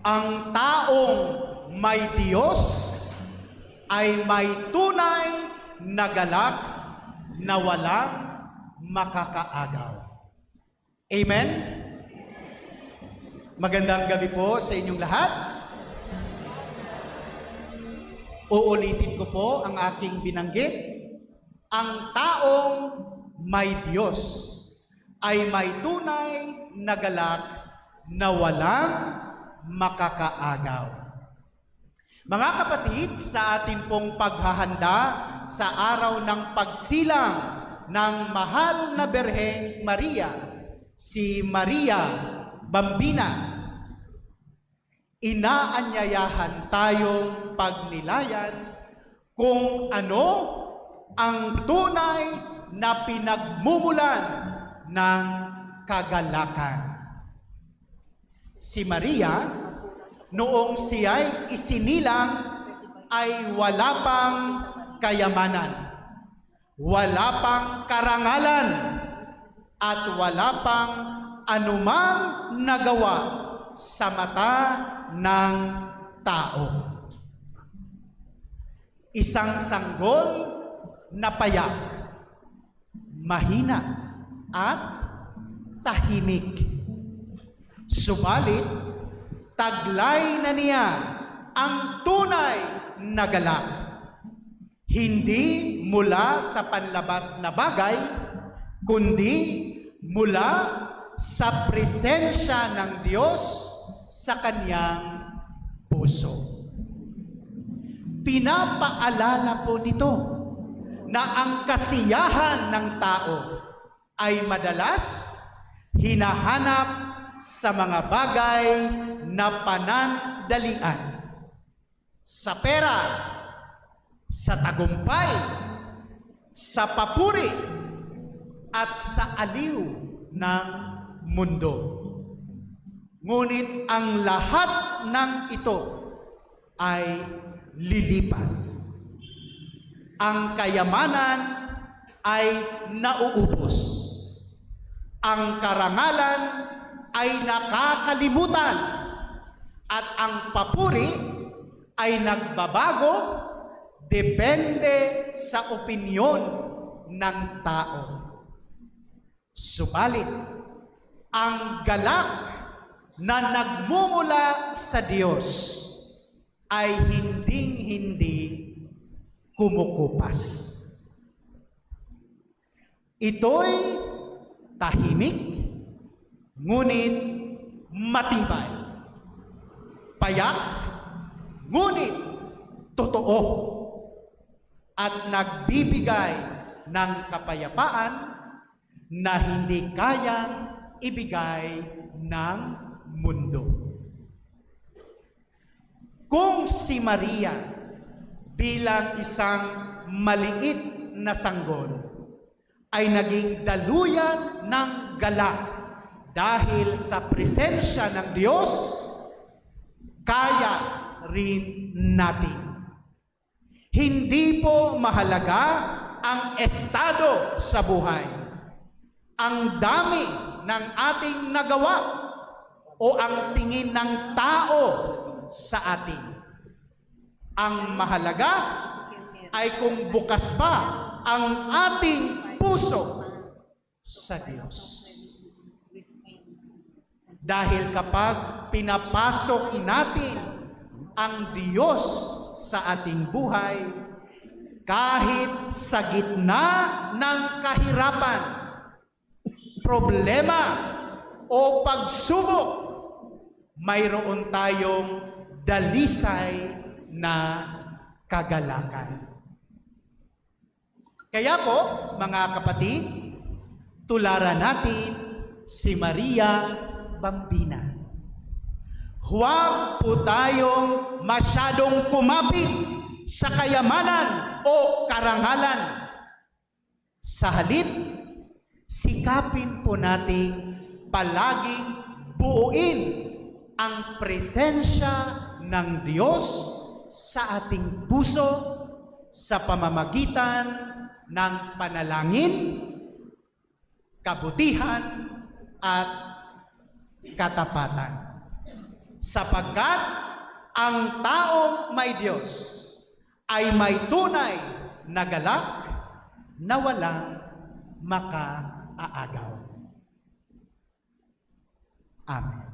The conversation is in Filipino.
ang taong may Diyos ay may tunay na galak na walang makakaagaw. Amen? Magandang gabi po sa inyong lahat. Uulitin ko po ang aking binanggit. Ang taong may Diyos ay may tunay na galak na walang makakaagaw. Mga kapatid, sa ating pong paghahanda sa araw ng pagsilang ng mahal na Berheng Maria, si Maria Bambina, inaanyayahan tayong pagnilayan kung ano ang tunay na pinagmumulan ng kagalakan. Si Maria, noong siya'y isinilang, ay wala pang kayamanan, wala pang karangalan, at wala pang anumang nagawa sa mata ng tao. Isang sanggol na payak, mahina at tahimik. Subalit, taglay na niya ang tunay na galak. Hindi mula sa panlabas na bagay, kundi mula sa presensya ng Diyos sa kanyang puso. Pinapaalala po nito na ang kasiyahan ng tao ay madalas hinahanap sa mga bagay na panandalian. Sa pera, sa tagumpay, sa papuri, at sa aliw ng mundo. Ngunit ang lahat ng ito ay lilipas. Ang kayamanan ay nauubos. Ang karangalan ay nakakalimutan. At ang papuri ay nagbabago depende sa opinyon ng tao. Subalit, ang galak na nagmumula sa Diyos ay hinding-hindi kumukupas. Ito'y tahimik, ngunit matibay. Payak, ngunit totoo. At nagbibigay ng kapayapaan na hindi kayang ibigay ng mundo. Kung si Maria bilang isang maliit na sanggol ay naging daluyan ng galak dahil sa presensya ng Diyos, kaya rin natin. Hindi po mahalaga ang estado sa buhay. Ang dami ng ating nagawa o ang tingin ng tao sa atin. Ang mahalaga ay kung bukas pa ang ating puso sa Diyos. Dahil kapag pinapasok natin ang Diyos sa ating buhay, kahit sa gitna ng kahirapan, problema o pagsubok, mayroon tayong dalisay na kagalakan. Kaya po, mga kapatid, tularan natin si Maria Bambina. Huwag po tayong masyadong kumapit sa kayamanan o karangalan. Sa halip, sikapin po nating palaging buuin ang presensya ng Diyos sa ating puso sa pamamagitan ng panalangin, kabutihan, at katapatan. sapagkat ang taong may Diyos ay may tunay na galak na walang makaaagaw. Amen.